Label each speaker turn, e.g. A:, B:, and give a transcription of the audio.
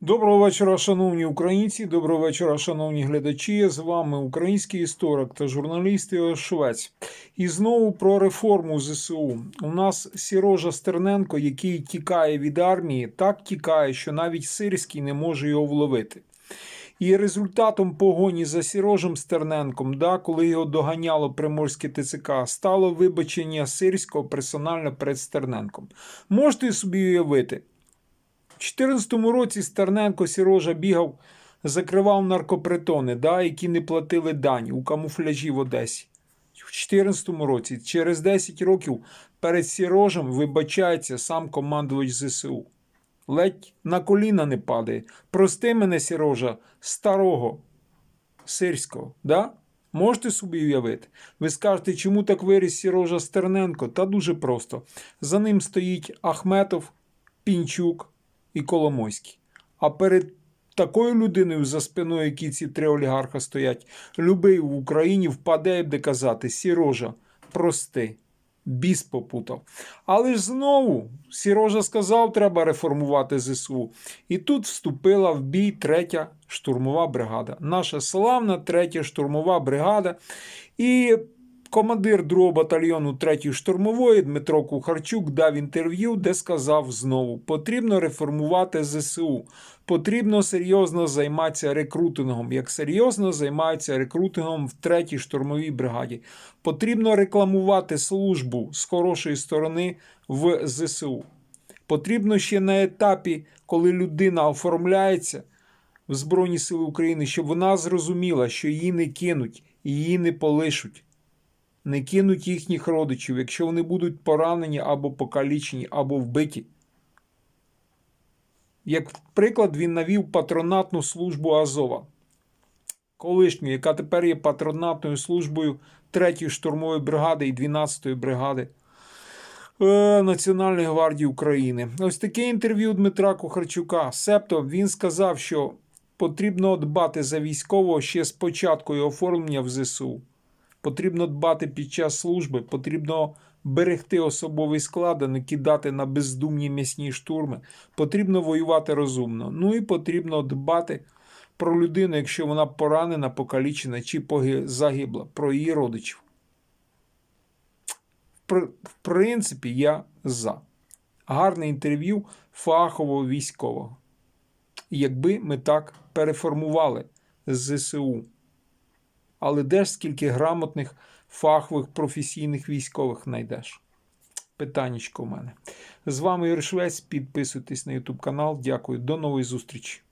A: Доброго вечора, шановні українці. Доброго вечора, шановні глядачі. З вами український історик та журналіст Іо Швець. І знову про реформу ЗСУ. У нас Сірожа Стерненко, який тікає від армії, так тікає, що навіть Сирський не може його вловити. І результатом погоні за Сірожем Стерненком, да, коли його доганяло приморське ТЦК, стало вибачення Сирського персонально перед Стерненком. Можете собі уявити, 2014 році Стерненко Сірожа бігав, закривав наркопритони, да, які не платили дані у камуфляжі в Одесі. У 2014 році, через 10 років, перед Сірожем вибачається сам командувач ЗСУ. Ледь на коліна не падає. Прости мене, Сірожа, старого сирського. Да? Можете собі уявити? Ви скажете, чому так виріс Сірожа Стерненко? Та дуже просто. За ним стоїть Ахметов, Пінчук і Коломойський. А перед такою людиною за спиною, які ці три олігарха стоять, любий в Україні впаде, як де казати, Сірожа, прости. Біс попутав. Але ж знову Сірожа сказав, треба реформувати ЗСУ. І тут вступила в бій третя штурмова бригада. Наша славна третя штурмова бригада. І командир 2 батальйону 3 штурмової Дмитро Кухарчук дав інтерв'ю, де сказав знову: потрібно реформувати ЗСУ. Потрібно серйозно займатися рекрутингом, як серйозно займаються рекрутингом в третій штурмовій бригаді. Потрібно рекламувати службу з хорошої сторони в ЗСУ. Потрібно ще на етапі, коли людина оформляється в Збройні Сили України, щоб вона зрозуміла, що її не кинуть, її не полишуть. Не кинуть їхніх родичів, якщо вони будуть поранені або покалічені, або вбиті. Як приклад, він навів патронатну службу Азова, колишню, яка тепер є патронатною службою 3-ї штурмової бригади і 12-ї бригади е, Національної гвардії України. Ось таке інтерв'ю Дмитра Кухарчука. Себто він сказав, що потрібно дбати за військового ще з початку його оформлення в ЗСУ. Потрібно дбати під час служби, потрібно берегти особовий склад, а не кидати на бездумні м'ясні штурми. Потрібно воювати розумно. Ну і потрібно дбати про людину, якщо вона поранена, покалічена чи загибла, про її родичів. В принципі, я за. Гарне інтерв'ю фахового військового. Якби ми так переформували ЗСУ. Але де ж скільки грамотних, фахових, професійних військових знайдеш? Питаннячко у мене. З вами Юрій Швець. Підписуйтесь на YouTube канал. Дякую. До нової зустрічі.